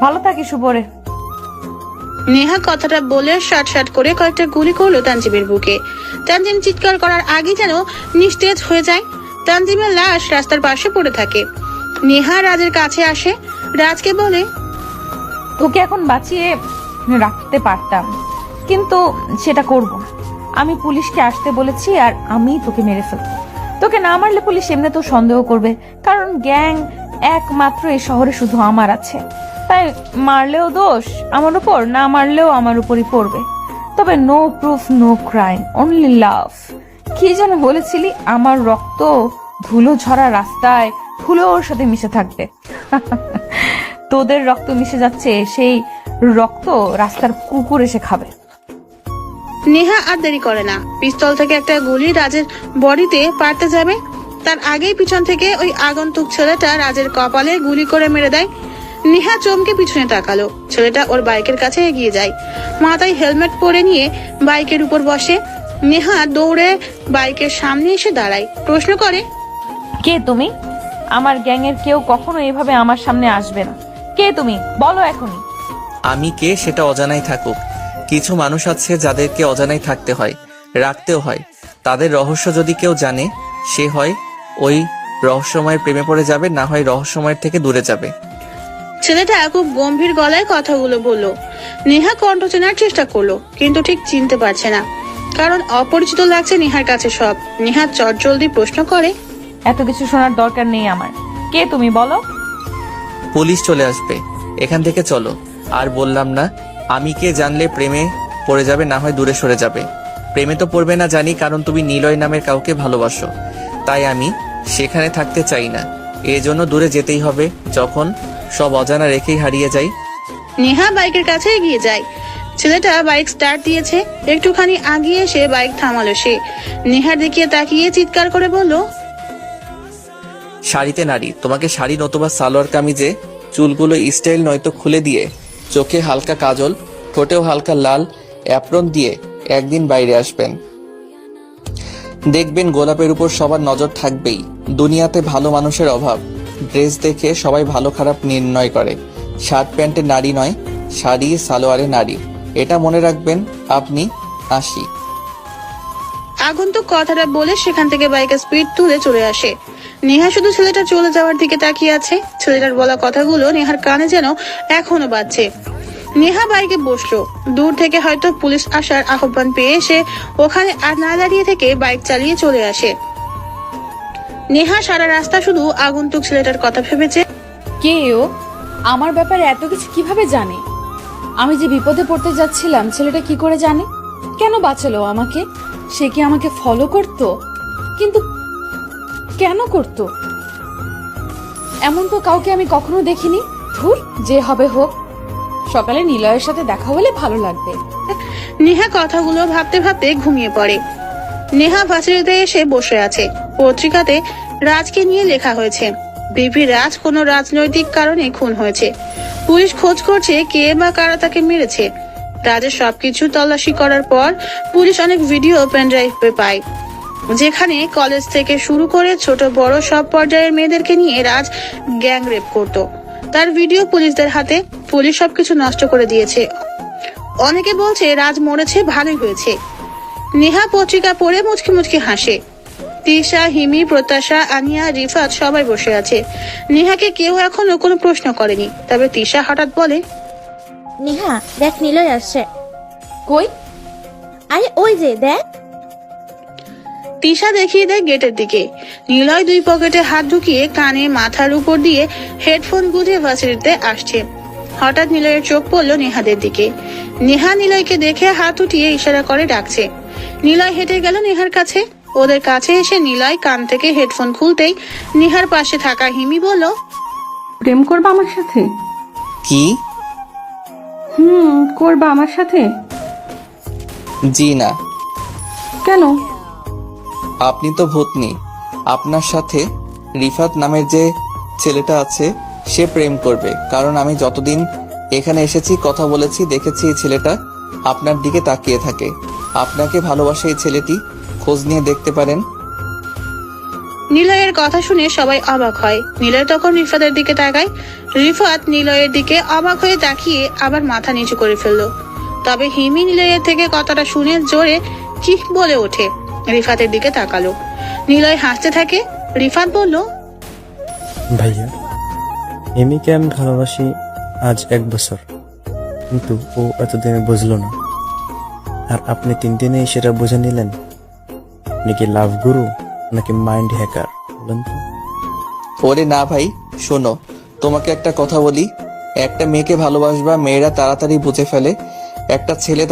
ভালো থাকিস উপরে নেহা কথাটা বলে শাট শাট করে কয়েকটা গুলি করল তানজিমের বুকে। তানজিম চিৎকার করার আগে যেন নিস্তেজ হয়ে যায়। তানজিমের লাশ রাস্তার পাশে পড়ে থাকে। নেহা রাজের কাছে আসে। রাজকে বলে তোকে এখন বাঁচিয়ে রাখতে পারতাম কিন্তু সেটা করব না। আমি পুলিশকে আসতে বলেছি আর আমি তোকে মেরে ফেলব। তোকে না মারলে পুলিশ এমনি তো সন্দেহ করবে কারণ গ্যাং একমাত্র এই শহরে শুধু আমার আছে। তাই মারলেও দোষ আমার উপর, না মারলেও আমার উপরই পড়বে। তবে no proof no crime only love কি যেন বলেছিলি, আমার রক্ত ধুলো ঝরা রাস্তায় ধুলোর সাথে মিশে থাকবে। তোদের রক্ত মিশে যাচ্ছে, সেই রক্ত রাস্তার কুকুর এসে খাবে। নেহা আর দেরি করে না। পিস্তল থেকে একটা গুলি রাজের বডিতে পারতে যাবে। তার আগেই পিছন থেকে ওই আগন্তুক ছেলেটা রাজের কপালে গুলি করে মেরে দেয়। নেহা চমকে পিছনে তাকালো। ছেলেটা ওর বাইকের কাছে এগিয়ে যায়। মাথায় হেলমেট পরে নিয়ে বাইকের উপর বসে। নেহা দৌড়ে বাইকের সামনে এসে দাঁড়ায়। প্রশ্ন করে কে তুমি? আমার গ্যাংয়ের কেউ কখনো এভাবে আমার সামনে আসবে না। কে তুমি? বলো এখনই। আমি কে সেটা অজানাই থাকুক। কিছু মানুষ আছে যাদেরকে অজানাই থাকতে হয় রাখতেও হয়। তাদের রহস্য যদি কেউ জানে সে হয় ওই রহস্যময়ের প্রেমে পড়ে যাবে না হয় রহস্যময়ের থেকে দূরে যাবে। ছেলেটা খুব গম্ভীর গলায় কথাগুলো বলল। নেহা কণ্ঠ চেনার চেষ্টা করল কিন্তু ঠিক চিনতে পারছে না। কারণ অপরিচিত লাগছে নেহার কাছে সব। নেহা চটজলদি প্রশ্ন করে এত কিছু শোনার দরকার নেই আমার। কে তুমি বলো? পুলিশ চলে আসবে। এখান থেকে চলো। আর বললাম না আমি কে জানলে প্রেমে পড়ে যাবে না হয় দূরে সরে যাবে। প্রেমে তো পড়বে না জানি কারণ তুমি নিলয় নামের কাউকে ভালোবাসো। তাই আমি সেখানে থাকতে চাই না। এজন্য দূরে যেতেই হবে যখন সব অজানা রেখেই হারিয়ে যাই। নেহা বাইকের কাছে এগিয়ে যায়। ছেলেটা বাইক স্টার্ট দিয়েছে একটুখানি আগিয়ে এসে বাইক থামালো সে। নেহার দিকে তাকিয়ে চিৎকার করে বলল শাড়িতে নারী তোমাকে শাড়ি নতুবা সালোয়ার কামিজে চুলগুলো স্টাইল নয়তো খুলে দিয়ে চোখে হালকা কাজল ঠোঁটেও হালকা লাল অ্যাপ্রন দিয়ে একদিন বাইরে আসবেন। দেখবেন গোলাপের উপর সবার নজর থাকবেই দুনিয়াতে ভালো মানুষের অভাব। ড্রেস দেখে সবাই ভালো খারাপ নির্ণয় করে। শার্ট প্যান্টে নারী নয়, শাড়ি সালোয়ারে নারী। এটা মনে রাখবেন, আপনি আসি আগন্তুক কথাটা বলে সেখান থেকে বাইকের স্পিড তুলে চলে আসে। নেহা শুধু ছেলেটা চলে যাওয়ার দিকে তাকিয়ে আছে। ছেলেটার বলা কথাগুলো নেহার কানে যেন এখনও বাজছে। নেহা বাইকে বসল। দূর থেকে হয়তো পুলিশ আসার আহ্বান পেয়ে সে ওখানে আর না দাঁড়িয়ে থেকে বাইক চালিয়ে চলে আসে। নেহা সারা রাস্তা শুধু আগন্তুক ছেলেটার কথা ভেবেছে। কে ও? আমার ব্যাপারে এত কিছু কীভাবে জানে? আমি যে বিপদে পড়তে যাচ্ছিলাম ছেলেটা কি করে জানে? কেন বাঁচালো আমাকে? সে কি আমাকে ফলো করত? কিন্তু কেন করত? এমন তো কাউকে আমি কখনো দেখিনি। ধুর যে হবে হোক। সকালে নিলয়ের সাথে দেখা হলে ভালো লাগবে। নেহা কথাগুলো ভাবতে ভাবতে ঘুমিয়ে পড়ে। নেহা ভাসিরিতে এসে বসে আছে। পত্রিকাতে রাজকে নিয়ে লেখা হয়েছে। বিপি রাজ কোনো রাজনৈতিক কারণে খুন হয়েছে। পুলিশ খোঁজ করছে কে বা কারা তাকে মেরেছে। রাজের সবকিছু তল্লাশি করার পর পুলিশ অনেক ভিডিও পেনড্রাইভে পায়। যেখানে কলেজ থেকে শুরু করে ছোট বড় সব পর্যায়ের মেয়েদেরকে নিয়ে রাজ গ্যাং রেপ করত। তার ভিডিও পুলিশদের হাতে। পুলিশ সবকিছু নষ্ট করে দিয়েছে। অনেকে বলছে রাজ মরেছে, ভালোই হয়েছে। নেহা পত্রিকা পড়ে মুচকি মুচকি হাসে। তিশা হিমি প্রত্যাশা আনিয়া রিফাত সবাই বসে আছে। নেহাকে কেউ এখনও কোনো প্রশ্ন করেনি। তবে তিশা হঠাৎ বলে নেহা দেখ নিলয় আসছে। কই? আরে ওই যে দেখ। তিশা দেখিয়ে দেয় গেটের দিকে। নিলয় দুই পকেটে হাত ঢুকিয়ে কানে মাথার উপর দিয়ে হেডফোন গুঁজে ভার্সিটিতে আসছে। হঠাৎ নিলয়ের চোখ পড়ল নেহাদের দিকে। নেহা নিলয়কে দেখে হাত উঠিয়ে ইশারা করে ডাকছে। নিলয় হেঁটে গেল নেহার কাছে। ওদের কাছে এসে নিলয় কান থেকে হেডফোন খুলতেই নেহার পাশে থাকা হিমি বলল প্রেম করবা আমার সাথে? কি? হুম করবা আমার সাথে? জি না। কেন? আপনি তো ভূতনি। আপনার সাথে রিফাত নামের যে ছেলেটা আছে সে প্রেম করবে। কারণ আমি যতদিন এখানে এসেছি কথা বলেছি দেখেছি এই ছেলেটা আপনার দিকে তাকিয়ে থাকে। আপনাকে ভালোবাসে এই ছেলেটি। খোঁজ নিয়ে দেখতে পারেন। নিলয়ের কথা শুনে সবাই অবাক হয়। নিলয় তখন রিফাতের দিকে তাকায়। রিফাত নিলয়ের দিকে অবাক হয়ে তাকিয়ে আবার মাথা নিচু করে ফেলল। তবে হিমি নিলয়ের থেকে কথাটা শুনে জোরে কি বলে ওঠে। রিফাতের দিকে তাকালো। নিলয় হাসতে থাকে। রিফাত বলল ভাইয়া এমিকে আমি ভালোবাসি আজ এক বছর। কিন্তু ও এতদিনে বুঝলো না। আর আপনি তিন দিনেই সেটা বুঝে নিলেন। নাকি লাভ গুরু, নাকি মাইন্ড হ্যাকার? বলুন তো। ওরে না ভাই, শোনো, তোমাকে একটা কথা বলি। একটা মেয়েকে ভালোবাসবা, মেয়েরা তাড়াতাড়ি বুঝে ফেলে। একটা ছেলে